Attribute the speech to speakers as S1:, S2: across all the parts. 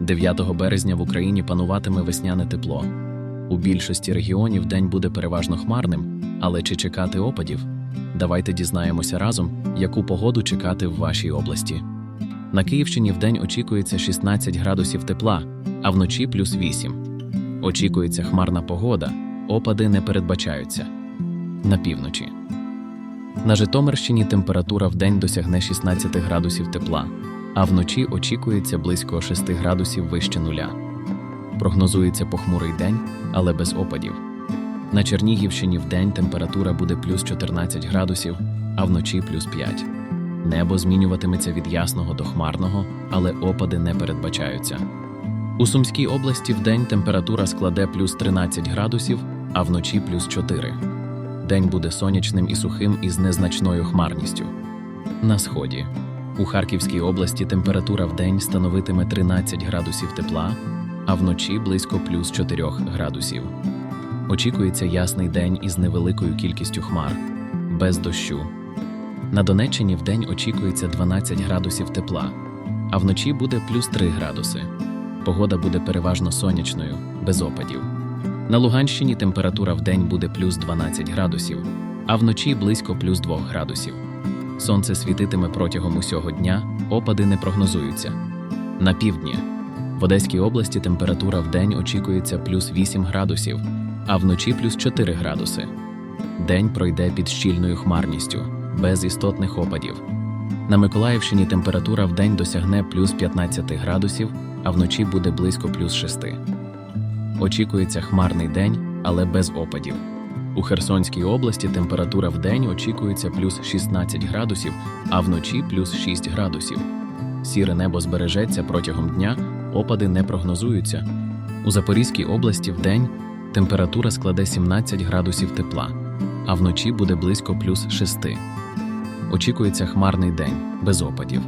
S1: 9 березня в Україні пануватиме весняне тепло. У більшості регіонів день буде переважно хмарним, але чи чекати опадів? Давайте дізнаємося разом, яку погоду чекати в вашій області. На Київщині вдень очікується 16 градусів тепла, а вночі плюс 8. Очікується хмарна погода, опади не передбачаються. На півночі. На Житомирщині температура вдень досягне 16 градусів тепла, а вночі очікується близько 6 градусів вище нуля. Прогнозується похмурий день, але без опадів. На Чернігівщині вдень температура буде плюс 14 градусів, а вночі плюс 5. Небо змінюватиметься від ясного до хмарного, але опади не передбачаються. У Сумській області вдень температура складе плюс 13 градусів, а вночі плюс 4. День буде сонячним і сухим із незначною хмарністю. На сході. У Харківській області температура вдень становитиме 13 градусів тепла, а вночі близько плюс 4 градусів. Очікується ясний день із невеликою кількістю хмар, без дощу. На Донеччині вдень очікується 12 градусів тепла, а вночі буде плюс 3 градуси. Погода буде переважно сонячною, без опадів. На Луганщині температура вдень буде плюс 12 градусів, а вночі близько плюс 2 градусів. Сонце світитиме протягом усього дня, опади не прогнозуються. На півдні. В Одеській області температура вдень очікується плюс 8 градусів, а вночі плюс 4 градуси. День пройде під щільною хмарністю, без істотних опадів. На Миколаївщині температура вдень досягне плюс 15 градусів, а вночі буде близько плюс 6. Очікується хмарний день, але без опадів. У Херсонській області температура вдень очікується плюс 16 градусів, а вночі плюс 6 градусів. Сіре небо збережеться протягом дня, опади не прогнозуються. У Запорізькій області вдень температура складе 17 градусів тепла, а вночі буде близько плюс 6. Очікується хмарний день, без опадів.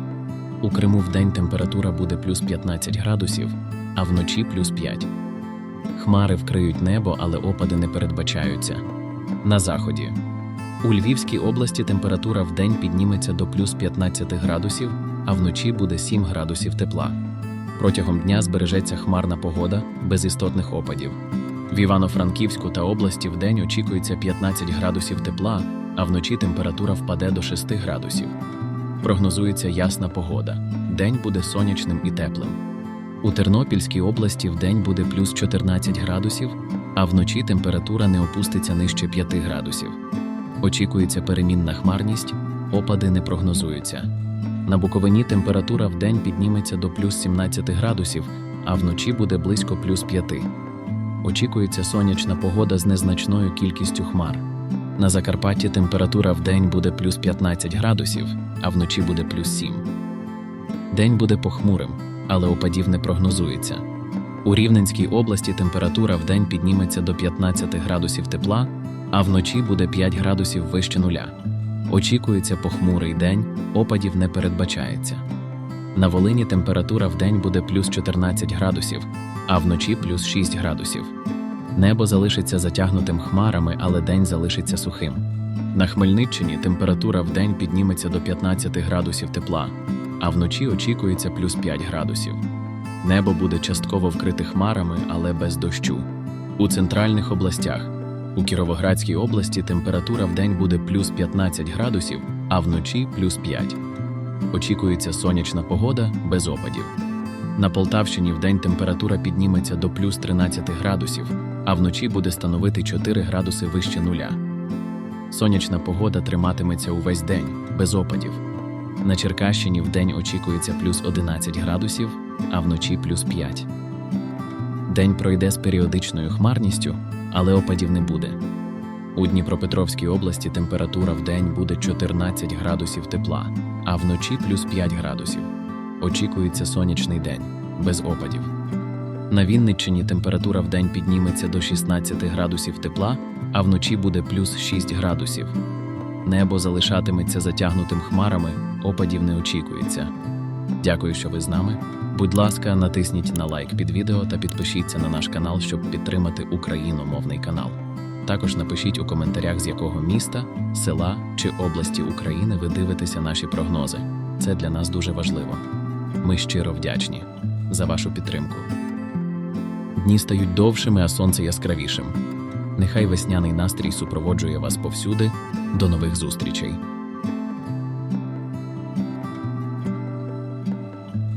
S1: У Криму вдень температура буде плюс 15 градусів, а вночі плюс 5. Хмари вкриють небо, але опади не передбачаються. На заході. У Львівській області температура вдень підніметься до плюс 15 градусів, а вночі буде 7 градусів тепла. Протягом дня збережеться хмарна погода без істотних опадів. В Івано-Франківську та області вдень очікується 15 градусів тепла, а вночі температура впаде до 6 градусів. Прогнозується ясна погода. День буде сонячним і теплим. У Тернопільській області вдень буде плюс 14 градусів, а вночі температура не опуститься нижче 5 градусів. Очікується перемінна хмарність, опади не прогнозуються. На Буковині температура вдень підніметься до плюс 17 градусів, а вночі буде близько плюс 5. Очікується сонячна погода з незначною кількістю хмар. На Закарпатті температура вдень буде плюс 15 градусів, а вночі буде плюс 7. День буде похмурим, але опадів не прогнозується. У Рівненській області температура вдень підніметься до 15 градусів тепла, а вночі буде 5 градусів вище нуля. Очікується похмурий день, опадів не передбачається. На Волині температура вдень буде плюс 14 градусів, а вночі плюс 6 градусів. Небо залишиться затягнутим хмарами, але день залишиться сухим. На Хмельниччині температура вдень підніметься до 15 градусів тепла, а вночі очікується плюс 5 градусів. Небо буде частково вкрите хмарами, але без дощу. У центральних областях у Кіровоградській області температура вдень буде плюс 15 градусів, а вночі плюс 5. Очікується сонячна погода без опадів. На Полтавщині вдень температура підніметься до плюс 13 градусів, а вночі буде становити 4 градуси вище нуля. Сонячна погода триматиметься увесь день, без опадів. На Черкащині вдень очікується плюс 11 градусів, а вночі плюс 5. День пройде з періодичною хмарністю, але опадів не буде. У Дніпропетровській області температура вдень буде 14 градусів тепла, а вночі плюс 5 градусів. Очікується сонячний день, без опадів. На Вінниччині температура вдень підніметься до 16 градусів тепла, а вночі буде плюс 6 градусів. Небо залишатиметься затягнутим хмарами, опадів не очікується. Дякую, що ви з нами. Будь ласка, натисніть на лайк під відео та підпишіться на наш канал, щоб підтримати україномовний канал. Також напишіть у коментарях, з якого міста, села чи області України ви дивитеся наші прогнози. Це для нас дуже важливо. Ми щиро вдячні. за вашу підтримку. Дні стають довшими, а сонце яскравішим. Нехай весняний настрій супроводжує вас повсюди. До нових зустрічей!